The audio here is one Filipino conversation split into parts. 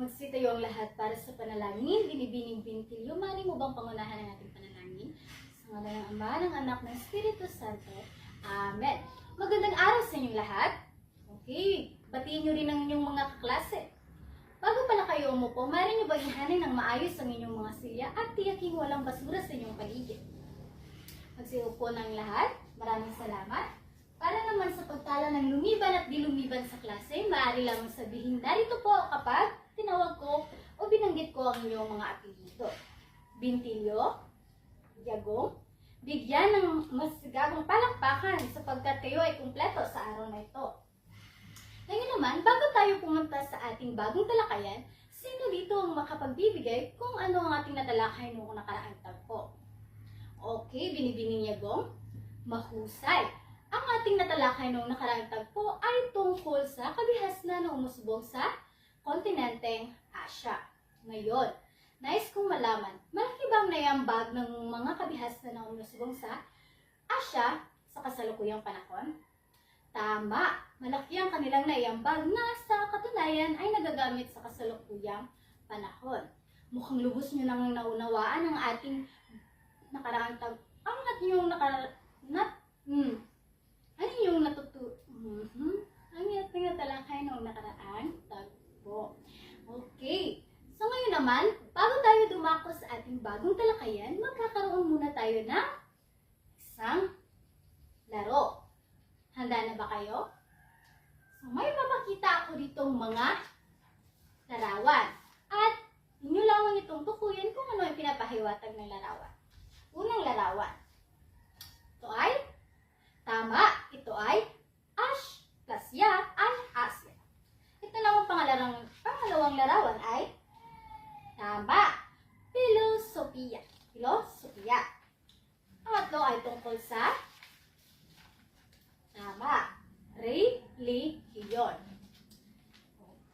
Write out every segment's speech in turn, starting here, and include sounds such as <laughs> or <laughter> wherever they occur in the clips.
Magsitayo ang lahat para sa panalangin. Binibining bintilyo. Mari mo bang pangunahan ang ating panalangin? Sa ngala ng Ama, ng Anak, ng Espiritu Santo. Amen. Magandang araw sa inyong lahat. Okay, batiin nyo rin ang inyong mga kaklase. Bago pala kayo umupo, mari nyo ba ihanin ng maayos ang inyong mga silya at tiyaking walang basura sa inyong paligid. Magsiupo ng lahat. Maraming salamat. Para naman sa pagtala ng lumiban at di lumiban sa klase, maaari lamang sabihin, narito po kapag tinawag ko o binanggit ko ang inyong mga apelido. Bintilyo, Yagong, bigyan ng masigagong palakpakan sapagkat kayo ay kumpleto sa araw na ito. Ngayon naman, bago tayo pumunta sa ating bagong talakayan, sino dito ang makapagbibigay kung ano ang ating natalakay noong nakaraang tagpo? Okay, binibining Yagong, mahusay. Ang ating natalakay noong nakaraang tagpo ay tungkol sa kabihasnan na umusbong sa kontinenteng Asya. Ngayon, nais kong malaman, malaki bang naiambag ng mga kabihasnan na umusbong sa Asya sa kasalukuyang panahon? Tama, malaki ang kanilang naiambag na sa katunayan ay nagagamit sa kasalukuyang panahon. Mukhang lubos nyo nang naunawaan ang ating nakaraang tag... Ang yung nakara... Nat... Hmm. Ano yung natutu... Mhm. Ang ating natalakay noong nakaraang tagpo. Okay. So ngayon naman, bago tayo dumako sa ating bagong talakayan, magkakaroon muna tayo ng isang laro. Handa na ba kayo? So may papakita ako ditong mga larawan. At inyo lamang itong tukuyin kung ano ang pinapahiwatag ng larawan. Unang larawan. Ito ay tama. Ito ay ash plus ya ay asya. Ito namang pangalarang, pangalawang larawan ay tama. Filosofiya. Filosofiya. Pangatlo ay tungkol sa tama. Relihiyon.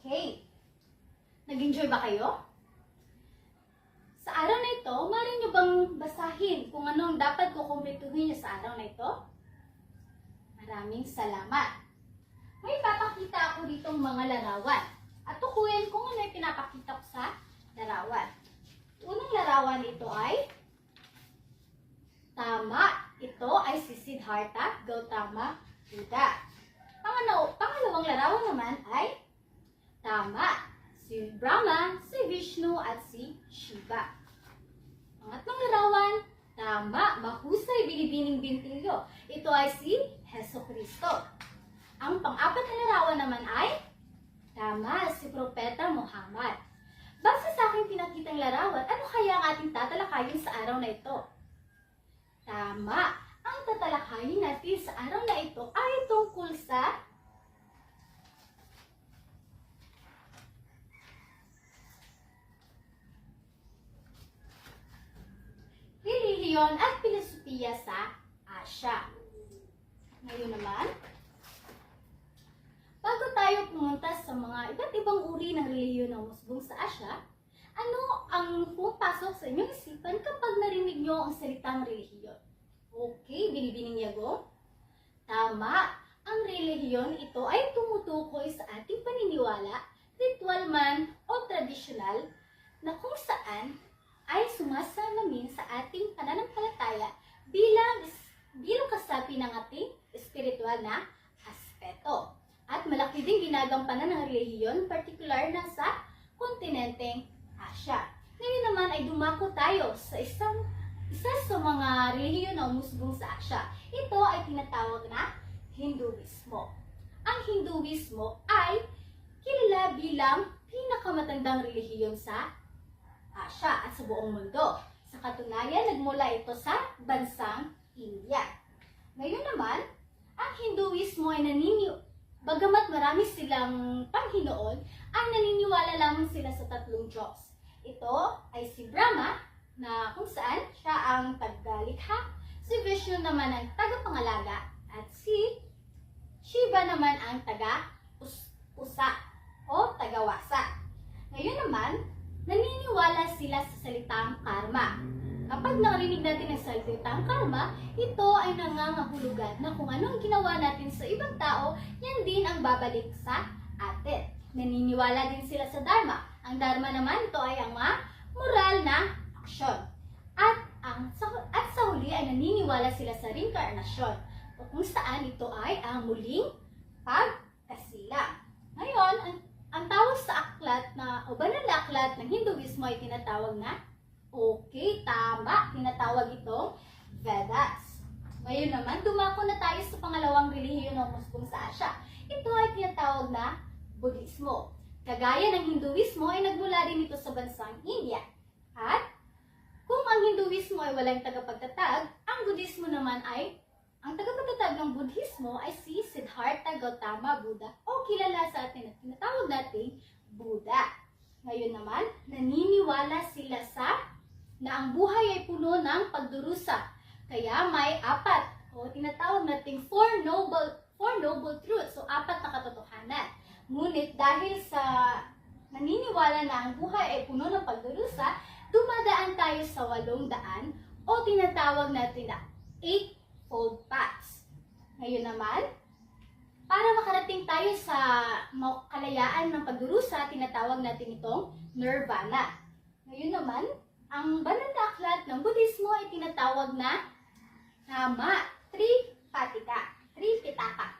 Okay. Nag-enjoy ba kayo? Sa araw na ito, mari nyo bang basahin kung ano ang dapat kukumpletuhin nyo sa araw na ito? Maraming salamat. May papakita ako ditong mga larawan. At tukuyin kung ano yung pinapakita ko sa larawan. Unang larawan ito ay tama. Ito ay si Siddhartha Gautama Buddha. Pangalaw, pangalawang larawan naman ay tama. Si Brahma, si Vishnu at si Shiva. Pangatlong larawan, tama, mahusay binibining bintilyo. Ito ay si Heso Kristo. Ang pang-apat na larawan naman ay, tama, si Propeta Muhammad. Base sa aking pinakitang larawan, ano kaya ang ating tatalakayin sa araw na ito? Tama, ang tatalakayin natin sa araw na ito ay tungkol sa relihiyon at filosofiya sa Asya. Ngayon naman, bago tayo pumunta sa mga iba't ibang uri ng relihiyon na umusbong sa Asya, ano ang pumapasok sa inyong isipan kapag narinig nyo ang salitang relihiyon? Okay, binibining yago? Tama, ang relihiyon ito ay tumutukoy sa ating paniniwala, ritual man o tradisyonal na kung saan ay sumasalamin sa ating pananampalataya bilang bilang kasapi ng ating espiritual na aspeto. At malaki din ginagampanan ng relihiyon, partikular na sa kontinenteng Asya. Ngayon naman ay dumako tayo sa isang isa sa mga relihiyon na umusbong sa Asya. Ito ay tinatawag na Hinduismo. Ang Hinduismo ay kilala bilang pinakamatandang relihiyon sa Asya at sa buong mundo. Sa katunayan, nagmula ito sa bansang India. Ngayon naman, ang Hinduismo ay nanini bagamat marami silang Panginoon, ay naniniwala lamang sila sa tatlong Diyos. Ito ay si Brahma, na kung saan siya ang tagalikha, si Vishnu naman ang tagapangalaga, at si Shiva naman ang taga-usa o tagawasa. Ngayon naman, naniniwala sila sa salitang karma. Kapag narinig natin ang salitang karma, ito ay nangangahulugan na kung ano ang ginawa natin sa ibang tao, yan din ang babalik sa atin. Naniniwala din sila sa Dharma. Ang Dharma naman, ito ay ang mga moral na aksyon. At, ang, at sa huli ay naniniwala sila sa reincarnasyon o kung saan ito ay ang muling pagkasila. Ngayon, ang, ang tawag sa aklat na, o banal na aklat ng Hinduismo ay tinatawag na Okay, tama. Tinatawag itong Vedas. Ngayon naman, dumako na tayo sa pangalawang relihiyon ng Muslim sa Asya. Ito ay tinatawag na Budismo. Kagaya ng Hinduismo ay nagmula din ito sa bansang India. At kung ang Hinduismo ay walang tagapagtatag, ang Budismo naman ay ang tagapagtatag ng Budhismo ay si Siddhartha Gautama Buddha o kilala sa atin at tinatawag nating Buddha. Ngayon naman, naniniwala sila sa na ang buhay ay puno ng pagdurusa. Kaya may apat o tinatawag nating four noble four noble truths o apat na katotohanan. Ngunit dahil sa naniniwala na ang buhay ay puno ng pagdurusa, dumadaan tayo sa walong daan o tinatawag natin na eightfold paths. Ngayon naman, para makarating tayo sa kalayaan ng pagdurusa, tinatawag natin itong nirvana. Ngayon naman, ang banal na aklat ng Budismo ay tinatawag na Tama, Tripatika, Tripitaka.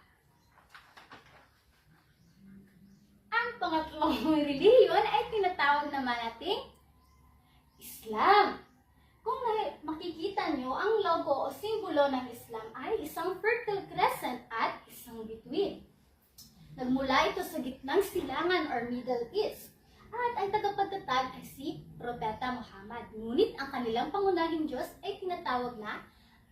Ang pangatlong <laughs> reliyon ay tinatawag naman nating Islam. Kung makikita nyo, ang logo o simbolo ng Islam ay isang fertile crescent at isang bituin. Nagmula ito sa gitnang silangan or Middle East. At ang tagapagtatag ay si Propeta Muhammad. Ngunit ang kanilang pangunahing Diyos ay tinatawag na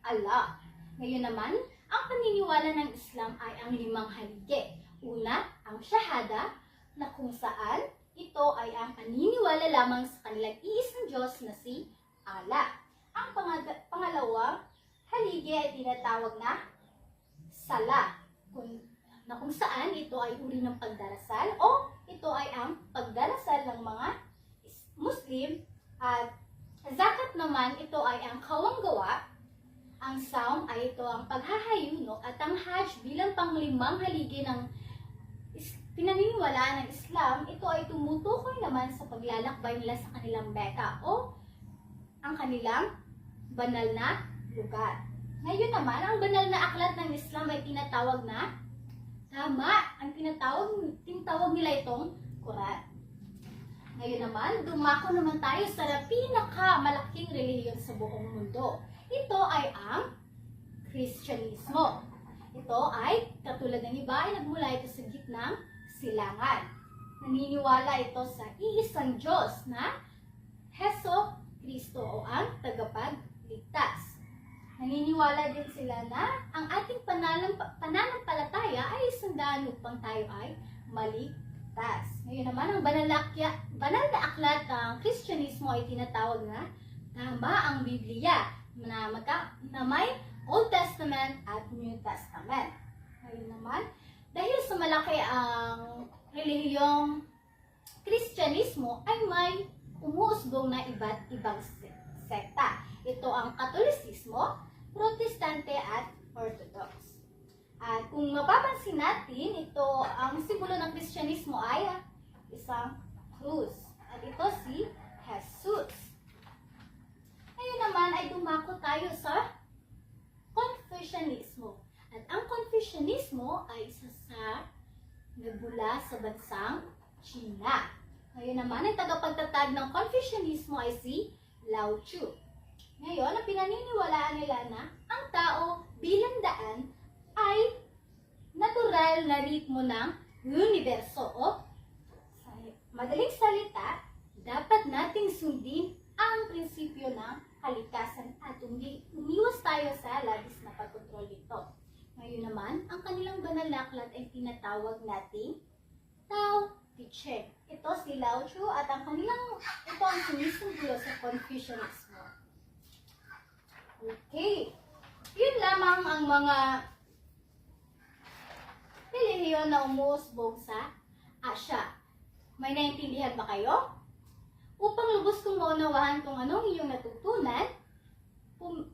Allah. Ngayon naman, ang paniniwala ng Islam ay ang limang haligi. Una, ang Shahada, na kung saan ito ay ang paniniwala lamang sa kanilang iisang Diyos na si Allah. Ang pangalawang haligi ay tinatawag na Sala, kung, na kung saan ito ay uri ng pagdarasal o ito ay ang pagdarasal ng mga Muslim. At zakat naman ito ay ang kawanggawa. Ang Saum ay ito ang paghahayuno at ang Hajj bilang panglimang haligi ng pinaniniwalaan ng Islam, ito ay tumutukoy naman sa paglalakbay nila sa kanilang Mecca o ang kanilang banal na lugar. Ngayon naman, ang banal na aklat ng Islam ay tinatawag na tama. Ang tinatawag, tinatawag nila itong Quran. Ngayon naman, dumako naman tayo sa pinakamalaking relihiyon sa buong mundo. Ito ay ang Kristyanismo. Ito ay, katulad ng iba, ay nagmula ito sa gitnang silangan. Naniniwala ito sa iisang Diyos na Heso Kristo o ang tagapagligtas. Naniniwala din sila na ang ating pananam, pananampalataya ay isang daan upang tayo ay maligtas. Ngayon naman, ang banal na, banal na aklat ng Kristyanismo ay tinatawag na tama ang Biblia na, magka, na may Old Testament at New Testament. Ngayon naman, dahil sa malaki ang relihiyong Kristyanismo ay may umuusbong na iba't ibang se- sekta. Ito ang Katolisismo, Protestante at Orthodox. At kung mapapansin natin, ito ang simbolo ng Kristyanismo ay isang krus. At ito si Jesus. Ngayon naman ay dumako tayo sa Confucianismo. At ang Confucianismo ay isa sa nagmula sa bansang China. Ngayon naman, ang tagapagtatag ng Confucianismo ay si Lao Tzu. Ngayon, ang pinaniniwalaan nila na ang tao bilang daan ay natural na ritmo ng universo o madaling salita, dapat nating sundin ang prinsipyo ng kalikasan at umi- umiwas tayo sa labis na pagkontrol nito. Ngayon naman, ang kanilang banal na aklat ay tinatawag nating Tao Ching. Ito si Lao Tzu at ang kanilang, ito ang sumisimbolo sa Confucianismo. Okay. Yun lamang ang mga relihiyon na umuusbong sa Asya. May naintindihan ba kayo? Upang lubos kong maunawahan kung anong iyong natutunan,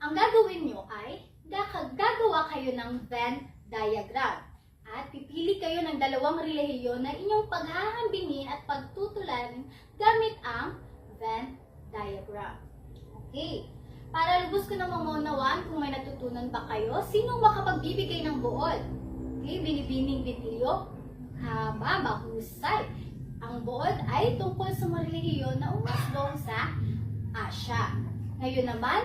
ang gagawin nyo ay gagawa kayo ng Venn diagram. At pipili kayo ng dalawang relihiyon na inyong paghahambingin at pagtutulan panalangin gamit ang Venn diagram. Okay. Para lubos ko na mamunawaan kung may natutunan ba kayo, sino makapagbibigay ng buod? Okay, binibining bitilyo, haba, mahusay. Ang buod ay tungkol sa mga relihiyon na umusbong sa Asya. Ngayon naman,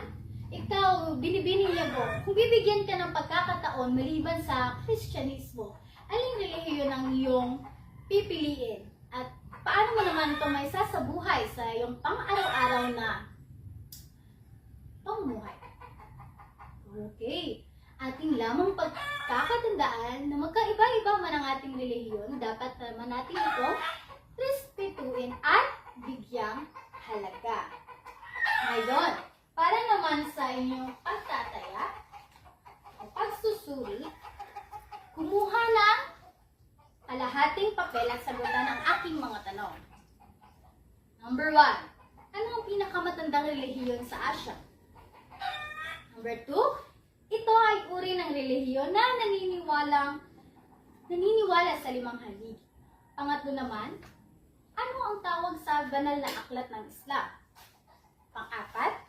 ikaw, binibining niya mo, kung bibigyan ka ng pagkakataon maliban sa Kristyanismo, aling relihiyon ang iyong pipiliin? At paano mo naman ito may sasabuhay sa iyong pang-araw-araw na pamumuhay? Okay. Ating lamang pagkakatandaan na magkaiba-iba man ang ating relihiyon, dapat naman natin itong respetuin at bigyang halaga. Ngayon, para naman sa inyong pagtataya o pagsusuri, kumuha ng kalahating papel at sagutan ang aking mga tanong. Number one, ano ang pinakamatandang relihiyon sa Asya? Number two, ito ay uri ng relihiyon na naniniwalang naniniwala sa limang haligi. Pangatlo naman, ano ang tawag sa banal na aklat ng Islam? Pang-apat,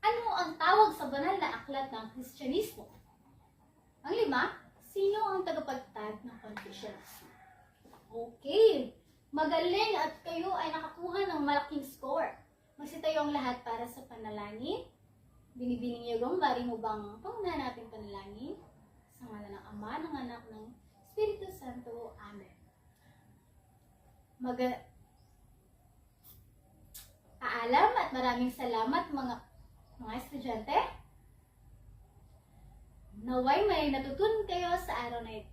ano ang tawag sa banal na aklat ng Kristyanismo? Ang lima, sino ang tagapagtag ng Confucianism? Okay, magaling at kayo ay nakakuha ng malaking score. Magsitayo ang lahat para sa panalangin. Binibining yagong bari mo bang pangunahan natin panalangin? Sa ngala ng Ama, ng Anak, ng Espiritu Santo. Amen. Mag Paalam at maraming salamat mga mga estudyante. Naway may natutunan kayo sa araw na ito.